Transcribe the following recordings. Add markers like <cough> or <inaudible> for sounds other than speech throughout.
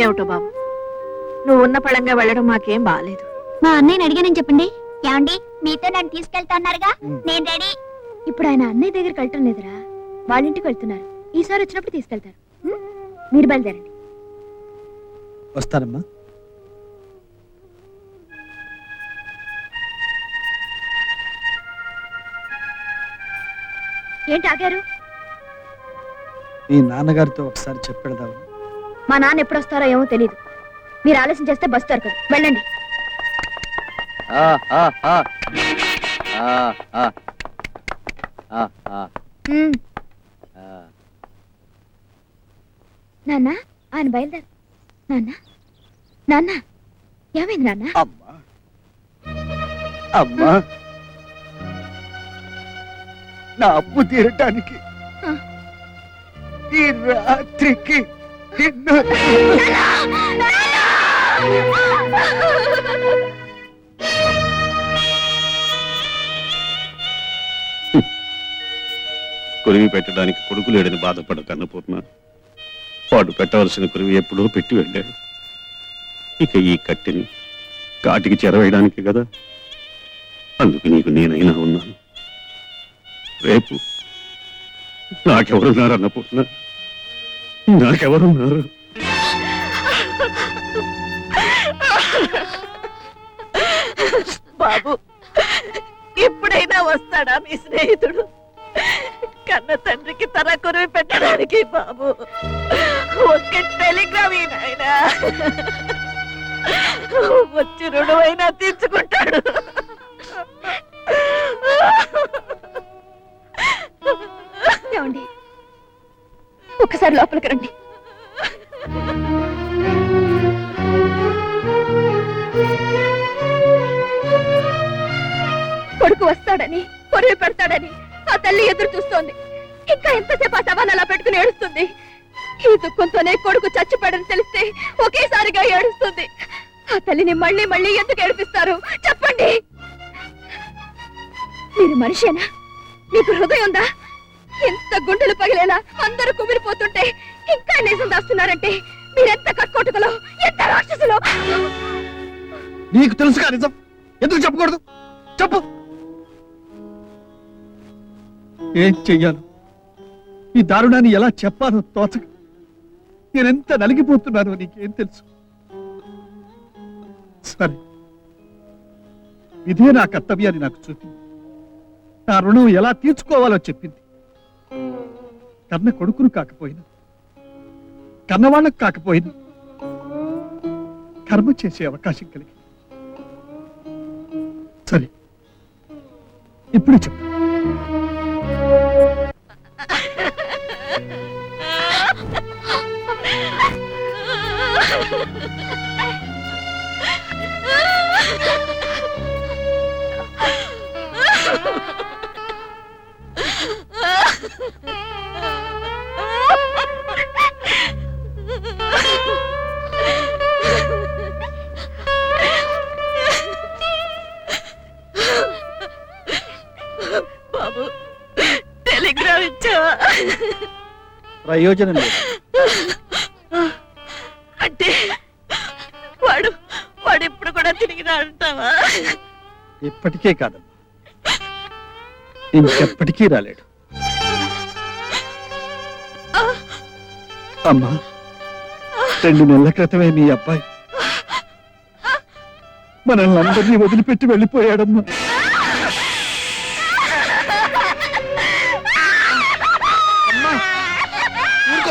ఏమిటో బాబు? నువ్వు ఉన్న పళంగా వెళ్ళడం మాకేం బాగాలేదు మా అన్నయ్యని అడిగానని చెప్పండి. ఏమండి? మీతో నన్ను తీసుకెళ్తా అన్నారుగా నేను రెడీ. ఇప్పుడు ఆయన అన్నయ్య దగ్గరికి వెళ్ళటం లేదురా? వాళ్ళ ఇంటికి వెళ్తున్నారు. ఈసారి వచ్చినప్పుడు తీసుకెళ్తారు. ఉం? మీరు బయలుదేరండి. వస్తానమ్మా. ఏంటి ఆగారు? మీ నాన్నగారితో ఒకసారి చెప్పెడదాము మా నాన్న ఎప్పుడు వస్తారో ఏమో తెలియదు మీరు ఆలస్యం చేస్తే బస్ దొరకదు. వెళ్ళండి. నాన్న ఆయన బయలుదేరు. నాన్న నాన్న ఏమైంది నాన్న? అమ్మా. అమ్మా. నా అప్పు తీరటానికి. ఈ రాత్రికి <laughs> కురివి పెట్టడానికి కొడుకు లేడని బాధపడ కన్నపూర్ణ వాడు పెట్టవలసిన కురివి ఎప్పుడో పెట్టి వెళ్ళాడు. ఇక ఈ కట్టిని కాటికి చెరవేయడానికి కదా? అందుకు నీకు నేనైనా ఉన్నాను. రేపు నాకెవరున్నారు అన్నపూర్ణ నాకెవరున్నారు? బాబు ఇప్పుడైనా వస్తాడా మీ స్నేహితుడు? కన్న తండ్రికి తన కురువి పెట్టడానికి బాబు. ఒక్క టెలిగ్రామ్ ఈయన వచ్చి రుణమైనా తీర్చుకుంటాడు. ఒక్కసారి లోపలికి రండి. కొడుకు వస్తాడని పొరుగు పెడతాడని ఆ తల్లి ఎదురు చూస్తోంది. ఇంకా ఎంతసేపు ఆ శవాన్ని అలా పెట్టుకుని ఏడుస్తుంది? ఈ దుఃఖంతోనే కొడుకు చచ్చిపోయాడని తెలిస్తే ఒకేసారిగా ఏడుస్తుంది. ఆ తల్లిని మళ్ళీ మళ్ళీ ఎందుకు ఏడిపిస్తారు? చెప్పండి. మీరు మనిషేనా? మీకు హృదయం ఉందా? ఎంత గుండెలు పగిలేలా అందరూ కుమిలిపోతుంటే ఇంకా నిజం దాస్తున్నారంటే మీరెంత కక్కోటుకలో ఎంత రాక్షసులో? నీకు తెలుసుగా నిజం? ఎందుకు చెప్పకూడదు? చెప్పు. ఏం చెయ్యాను ఈ దారుణాన్ని ఎలా చెప్పాలో తోచక నేనెంత నలిగిపోతున్నానో నీకేం తెలుసు? సరే. ఇదే నా కర్తవ్యాన్ని నాకు చూపింది నా రుణం ఎలా తీర్చుకోవాలో చెప్పింది. కన్న కొడుకును కాకపోయినా కన్నవాళ్ళకు కాకపోయినా కర్మ చేసే అవకాశం కలిగి సరే ఇప్పుడు చెప్పు. <laughs> <laughs> ప్రయోజనం లేదు. అంటే వాడు వాడు ఇప్పుడు కూడా తిరిగి రాంటావా ఇప్పటికే కాదమ్మా. ఇంకెప్పటికీ రాలేడు. అమ్మా రెండు నెలల క్రితమే నీ అబ్బాయి మనల్ని అందరినీ వదిలిపెట్టి వెళ్ళిపోయాడమ్మా.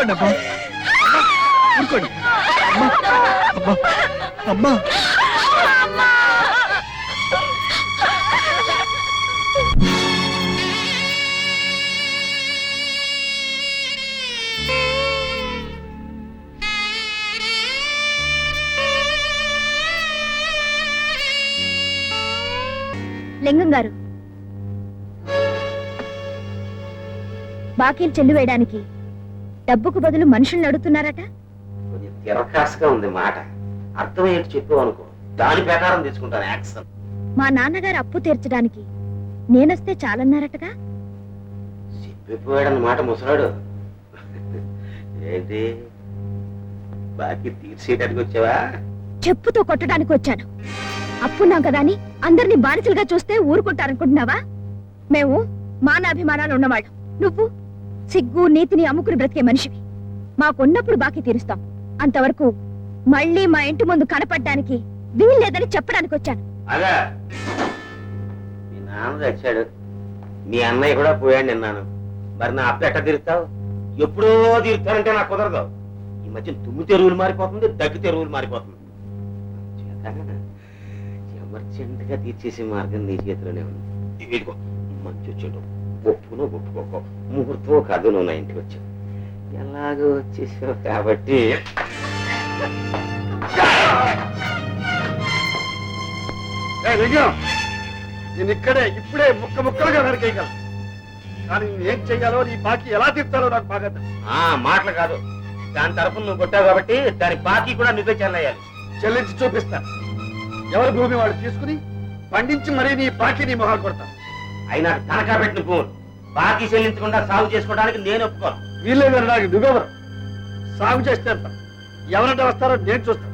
ఊరుకోండి అమ్మా ఊరుకోండి. అమ్మా అమ్మా లింగం గారు. బాకీలు చెల్లు వేయడానికి డబ్బుకు బదులు మనుషుల్ని అడుగుతున్నారట? మా నాన్నగారు అప్పు తీర్చడానికి. నేనొస్తే చాలన్నారటగా? చెప్పిపోయాడన్నమాట ముసలాడు. చెప్పుతో కొట్టడానికి వచ్చాను. అప్పున్నాం కదా అని అందరినీ బానిసలుగా చూస్తే ఊరుకుంటారనుకుంటున్నావా? మేము మానాభిమానాలు ఉన్నవాళ్ళు నువ్వు? సిగ్గు నీతిని అమ్ముకుని బ్రతికే మనిషివి. మాకున్నప్పుడు బాకీ తీరుస్తాం. అంతవరకు మళ్ళీ మా ఇంటి ముందు కనపడడానికి వీల్లేదని చెప్పడానికి వచ్చాను మీ నాన్న మీ అన్నయ్య కూడా పోయాడు నిన్నాను. మరి నా అప్పు ఎట్ట తీరుస్తావు? ఎప్పుడో తీరుతానంటే నాకు కుదరదు. ఈ మధ్య తుమ్ము తెరువులు మారిపోతుంది దగ్గు తెరువులు మారిపోతుంది. ఎమర్జెంట్గా తీర్చేసే మార్గం నీ చేతిలోనే ఉంది. ఇదిగో మంచి వచ్చేటప్పుడు ఒప్పును ఒప్పుకోకో. ముహూర్తం కాదు నువ్వు నా ఇంటికి వచ్చావు. ఎలాగో వచ్చేసావు కాబట్టి. నేను ఇక్కడే ఇప్పుడే ముక్క ముక్కలుగా నరికేయగలను. కానీ ఏం చెయ్యాలో నీ బాకీ ఎలా తీర్చాలో నాకు బాగా. ఆ మాటలు కాదు. దాని తరఫున నువ్వు కొట్టావు కాబట్టి దాని బాకీ కూడా నువ్వే చెల్లయ్యాలి చెల్లించి చూపిస్తాను ఎవరి భూమి వాళ్ళు తీసుకుని పండించి మరీ నీ బాకీ నీ మొహాలు కొడతాను అయినా తనఖా పెట్టిన భూములు బాకీ చెల్లించకుండా సాగు చేసుకోవడానికి నేను ఒప్పుకోను. వీళ్ళేదని నాకు నువ్వెవరు సాగు చేస్తే ఎవరంటే వస్తారో నేను చూస్తాను.